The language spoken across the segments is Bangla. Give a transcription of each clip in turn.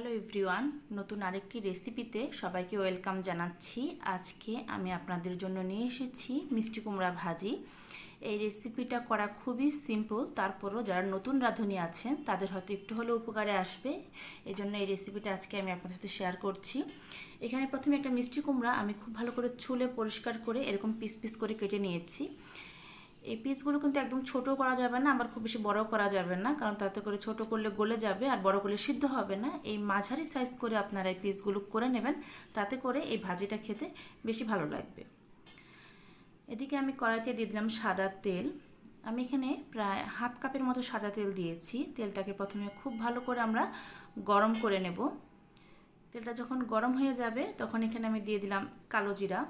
হ্যালো এভরিওয়ান, নতুন আরেকটি রেসিপিতে সবাইকে ওয়েলকাম জানাচ্ছি। আজকে আমি আপনাদের জন্য নিয়ে এসেছি মিষ্টি কুমড়া ভাজি। এই রেসিপিটা করা খুবই সিম্পল, তারপরও যারা নতুন রাঁধুনি আছেন, তাদের হয়তো একটু হলেও উপকারে আসবে। এই জন্য এই রেসিপিটা আজকে আমি আপনাদের সাথে শেয়ার করছি। এখানে প্রথমে একটা মিষ্টি কুমড়া আমি খুব ভালো করে ছুলে পরিষ্কার করে এরকম পিস পিস করে কেটে নিয়েছি। এই পিসগুলো কিন্তু একদম ছোট করা যাবে না, আবার খুব বেশি বড় করা যাবে না, কারণ তাতে করে ছোট করলে গলে যাবে আর বড় করলে সিদ্ধ হবে না। এই মাঝারি সাইজ করে আপনারা এই পিসগুলো করে নেবেন, তাতে করে এই ভাজিটা খেতে বেশি ভালো লাগবে। এদিকে আমি কড়াইতে দিয়ে দিলাম সাদা তেল। আমি এখানে প্রায় হাফ কাপের মতো সাদা তেল দিয়েছি। তেলটাকে প্রথমে খুব ভালো করে আমরা গরম করে নেব। তেলটা যখন গরম হয়ে যাবে, তখন এখানে আমি দিয়ে দিলাম কালো জিরা।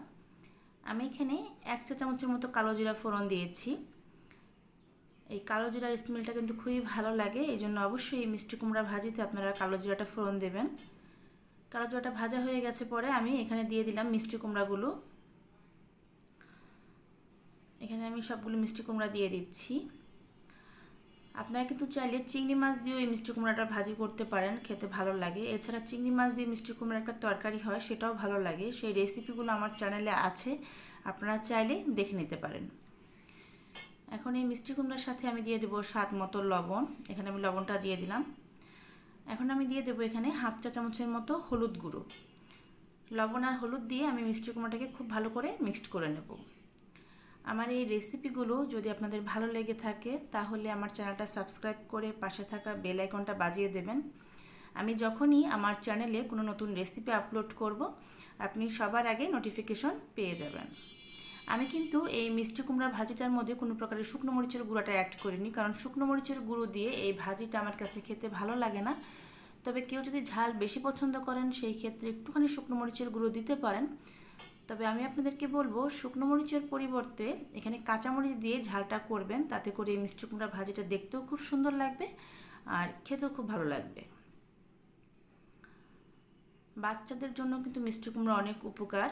আমি এখানে এক চা চামচের মতো কালো জিরা ফোড়ন দিয়েছি। এই কালো জিরার স্মেলটা কিন্তু খুবই ভালো লাগে এই জন্য অবশ্যই এই মিষ্টি কুমড়া ভাজিতে আপনারা কালো জিরাটা ফোড়ন দেবেন। কালো জিরাটা ভাজা হয়ে গেছে পরে আমি এখানে দিয়ে দিলাম মিষ্টি কুমড়াগুলো। এখানে আমি সবগুলো মিষ্টি কুমড়া দিয়ে দিচ্ছি। আপনারা কিন্তু চাইলে চিংড়ি মাছ দিয়েও এই মিষ্টি কুমড়াটা ভাজি করতে পারেন, খেতে ভালো লাগে। এছাড়া চিংড়ি মাছ দিয়ে মিষ্টি কুমড়ার একটা তরকারি হয়, সেটাও ভালো লাগে। সেই রেসিপিগুলো আমার চ্যানেলে আছে, আপনারা চাইলে দেখে নিতে পারেন। এখন এই মিষ্টি কুমড়ার সাথে আমি দিয়ে দেবো স্বাদ মতো লবণ। এখানে আমি লবণটা দিয়ে দিলাম। এখন আমি দিয়ে দেবো এখানে হাফ চা চামচের মতো হলুদ গুঁড়ো। লবণ আর হলুদ দিয়ে আমি মিষ্টি কুমড়াটাকে খুব ভালো করে মিক্সড করে নেব। আমার এই রেসিপিগুলো যদি আপনাদের ভালো লেগে থাকে, তাহলে আমার চ্যানেলটা সাবস্ক্রাইব করে পাশে থাকা বেল আইকনটা বাজিয়ে দেবেন। আমি যখনই আমার চ্যানেলে কোনো নতুন রেসিপি আপলোড করব, আপনি সবার আগে নোটিফিকেশন পেয়ে যাবেন। আমি কিন্তু এই মিষ্টি কুমড়া ভাজিটার মধ্যে কোনো প্রকারের শুকনো মরিচের গুঁড়োটা অ্যাড করিনি, কারণ শুকনো মরিচের গুঁড়ো দিয়ে এই ভাজিটা আমার কাছে খেতে ভালো লাগে না। তবে কেউ যদি ঝাল বেশি পছন্দ করেন, সেই ক্ষেত্রে একটুখানি শুকনো মরিচের গুঁড়ো দিতে পারেন। তবে আমি আপনাদেরকে বলব, শুকনো মরিচের পরিবর্তে এখানে কাঁচামরিচ দিয়ে ঝালটা করবেন। তাতে করে এই মিষ্টি কুমড়া ভাজিটা দেখতেও খুব সুন্দর লাগবে আর খেতেও খুব ভালো লাগবে। বাচ্চাদের জন্য কিন্তু মিষ্টি কুমড়া অনেক উপকার।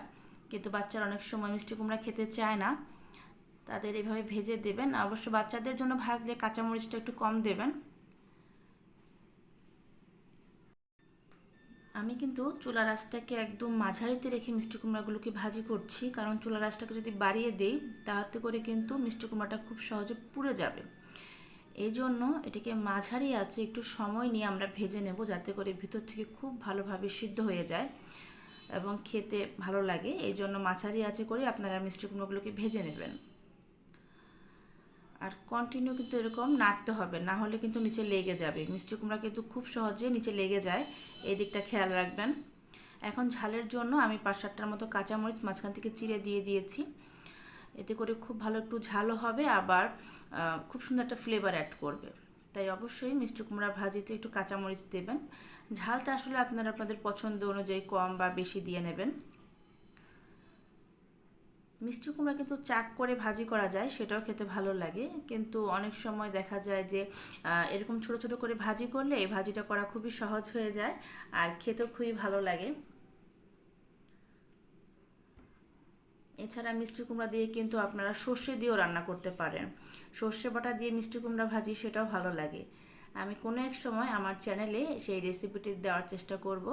কিন্তু বাচ্চারা অনেক সময় মিষ্টি কুমড়া খেতে চায় না। তাদের এভাবে ভেজে দেবেন। অবশ্য বাচ্চাদের জন্য ভাজলে কাঁচামরিচটা একটু কম দেবেন। আমি কিন্তু চুলা রাসটাকে একদম মাঝারিতে রেখে মিষ্টি কুমড়াগুলোকে ভাজি করছি। কারণ চুলা রাসটাকে যদি বাড়িয়ে দেই তাহাতে করে কিন্তু মিষ্টি কুমড়াটা খুব সহজে পুড়ে যাবে। এই জন্য এটিকে মাঝারি আছে একটু সময় নিয়ে আমরা ভেজে নেব যাতে করে ভিতর থেকে খুব ভালোভাবে সিদ্ধ হয়ে যায় এবং খেতে ভালো লাগে। এই জন্য মাঝারি আছে করে আপনারা মিষ্টি কুমড়োগুলোকে ভেজে নেবেন। আর কন্টিনিউ কিন্তু এরকম নাড়তে হবে, না হলে কিন্তু নিচে লেগে যাবে। মিষ্টি কুমড়া কিন্তু খুব সহজে নিচে লেগে যায়, এই দিকটা খেয়াল রাখবেন। এখন ঝালের জন্য আমি পাঁচ সাতটার মতো কাঁচামরিচ মাঝখান থেকে চিড়ে দিয়ে দিয়েছি। এতে করে খুব ভালো একটু ঝালও হবে, আবার খুব সুন্দর একটা ফ্লেভার অ্যাড করবে। তাই অবশ্যই মিষ্টি কুমড়া ভাজিতে একটু কাঁচামরিচ দেবেন। ঝালটা আসলে আপনারা আপনাদের পছন্দ অনুযায়ী কম বা বেশি দিয়ে নেবেন। মিষ্টি কুমড়া কিন্তু চাক করে ভাজি করা যায়, সেটাও খেতে ভালো লাগে। কিন্তু অনেক সময় দেখা যায় যে এরকম ছোট ছোট করে ভাজি করলে এই ভাজিটা করা খুবই সহজ হয়ে যায়, আর খেতেও খুবই ভালো লাগে। এছাড়া মিষ্টি কুমড়া দিয়ে কিন্তু আপনারা সর্ষে দিয়েও রান্না করতে পারেন। সর্ষে বাটা দিয়ে মিষ্টি কুমড়া ভাজি, সেটাও ভালো লাগে। আমি কোনো এক সময় আমার চ্যানেলে সেই রেসিপিটি দেওয়ার চেষ্টা করব।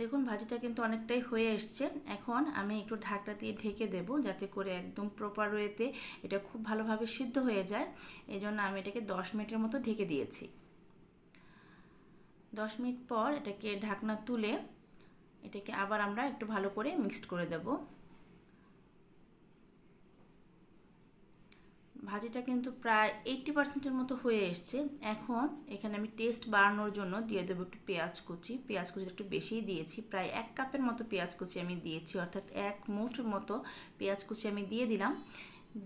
দেখুন, ভাজিটা কিন্তু অনেকটাই হয়ে এসছে। এখন আমি একটু ঢাকটা দিয়ে ঢেকে দেব যাতে করে একদম প্রপার ওয়েতে এটা খুব ভালোভাবে সিদ্ধ হয়ে যায়। এই জন্য আমি এটাকে দশ মিনিটের মতো ঢেকে দিয়েছি। দশ মিনিট পর এটাকে ঢাকনা তুলে এটাকে আবার আমরা একটু ভালো করে মিক্সড করে দেবো। ভাজিটা কিন্তু প্রায় এইটটি পার্সেন্টের মতো হয়ে এসছে। এখন এখানে আমি টেস্ট বাড়ানোর জন্য দিয়ে দেবো একটু পেঁয়াজ কুচি। পেঁয়াজ কুচি একটু বেশিই দিয়েছি। প্রায় এক কাপের মতো পেঁয়াজ কুচি আমি দিয়েছি, অর্থাৎ এক মুঠ মতো পেঁয়াজ কুচি আমি দিয়ে দিলাম।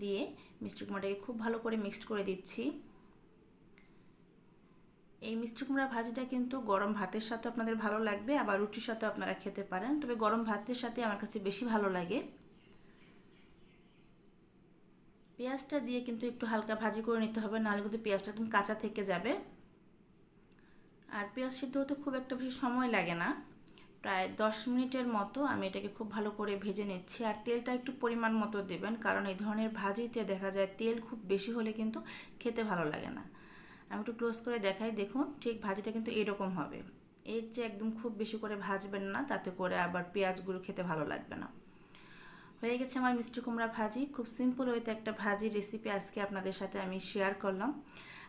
দিয়ে মিষ্টি কুমড়াটাকে খুব ভালো করে মিক্সড করে দিচ্ছি। এই মিষ্টি কুমড়া ভাজিটা কিন্তু গরম ভাতের সাথে আপনাদের ভালো লাগবে, আবার রুটির সাথে আপনারা খেতে পারেন। তবে গরম ভাতের সাথে আমার কাছে বেশি ভালো লাগে। পেঁয়াজটা দিয়ে কিন্তু একটু হালকা ভাজি করে নিতে হবে, নাহলে কিন্তু পেঁয়াজটা একদম কাঁচা থেকে যাবে। আর পেঁয়াজ সিদ্ধ হতে খুব একটা বেশি সময় লাগে না। প্রায় দশ মিনিটের মতো আমি এটাকে খুব ভালো করে ভেজে নিচ্ছি। আর তেলটা একটু পরিমাণ মতো দেবেন, কারণ এই ধরনের ভাজিতে দেখা যায় তেল খুব বেশি হলে কিন্তু খেতে ভালো লাগে না। আমি একটু ক্লোজ করে দেখাই, দেখুন ঠিক ভাজিটা কিন্তু এরকম হবে। এর চেয়ে একদম খুব বেশি করে ভাজবেন না, তাতে করে আবার পেঁয়াজগুলো খেতে ভালো লাগবে না। হয়ে গেছে আমার মিষ্টি কুমড়া ভাজি। খুব সিম্পল ওয়েতে একটা ভাজি রেসিপি আজকে আপনাদের সাথে আমি শেয়ার করলাম।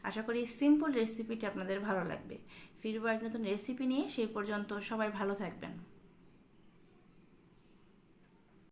আশা করি সিম্পল রেসিপিটি আপনাদের ভালো লাগবে। ফিরবার এক নতুন রেসিপি নিয়ে। সেই পর্যন্ত সবাই ভালো থাকবেন।